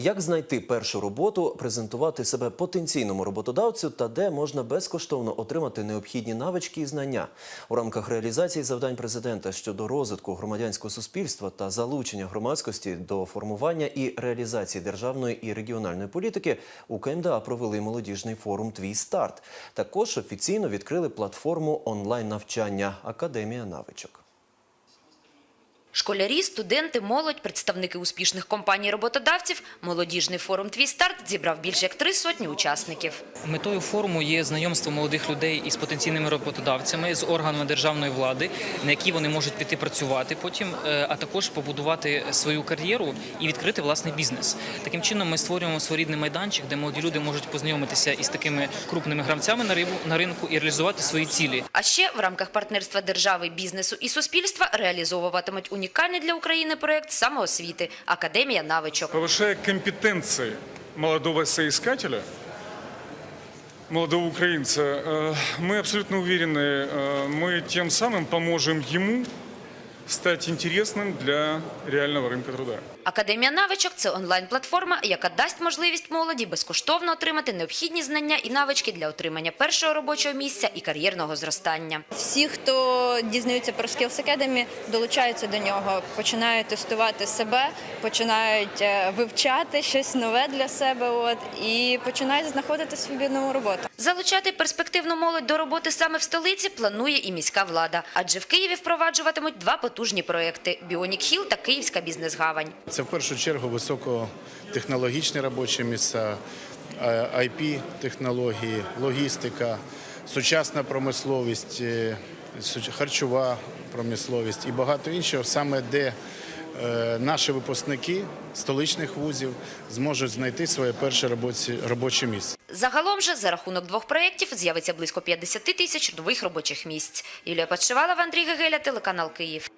Як знайти першу роботу, презентувати себе потенційному роботодавцю та де можна безкоштовно отримати необхідні навички і знання у рамках реалізації завдань президента щодо розвитку громадянського суспільства та залучення громадськості до формування і реалізації державної і регіональної політики у КМДА провели молодіжний форум Твій старт. Також офіційно відкрили платформу онлайн навчання Академія навичок. Школярі, студенти, молодь, представники успішних компаній-роботодавців, молодіжний форум «Твій старт» зібрав більше як три сотні учасників. Метою форуму є знайомство молодих людей із потенційними роботодавцями, з органами державної влади, на які вони можуть піти працювати потім, е, а також побудувати свою кар'єру і відкрити власний бізнес. Таким чином, ми створюємо своєрідний майданчик, де молоді люди можуть познайомитися із такими крупними гравцями на ринку і реалізувати свої цілі. А ще в рамках партнерства держави, бізнесу і суспільства реалізовуватимуть унікальний для України проект самоосвіти – Академія навичок. повышая компетенции молодого соискателя, молодого украинца, э, мы абсолютно уверены, э, мы тем самым поможем ему стать интересным для реального рынка труда. Академія навичок – це онлайн-платформа, яка дасть можливість молоді безкоштовно отримати необхідні знання і навички для отримання першого робочого місця і кар'єрного зростання. Всі, хто дізнаються про Skills Academy, долучаються до нього, починають тестувати себе, починають е, вивчати щось нове для себе, от і починають знаходити собі нову роботу. Залучати перспективну молодь до роботи саме в столиці планує і міська влада. Адже в Києві впроваджуватимуть два потужні проекти – Біонік Хіл та Київська бізнес-гавань. Це в першу чергу високотехнологічні робочі місця, ip технології, логістика, сучасна промисловість, е, харчова промисловість і багато іншого, саме де е, наші випускники столичних вузів зможуть знайти своє перше робоче, робоче місце. Загалом же за рахунок двох проєктів з'явиться близько 50 тисяч нових робочих місць. Юлія Подшивалова, Андрій Гегеля, телеканал Київ.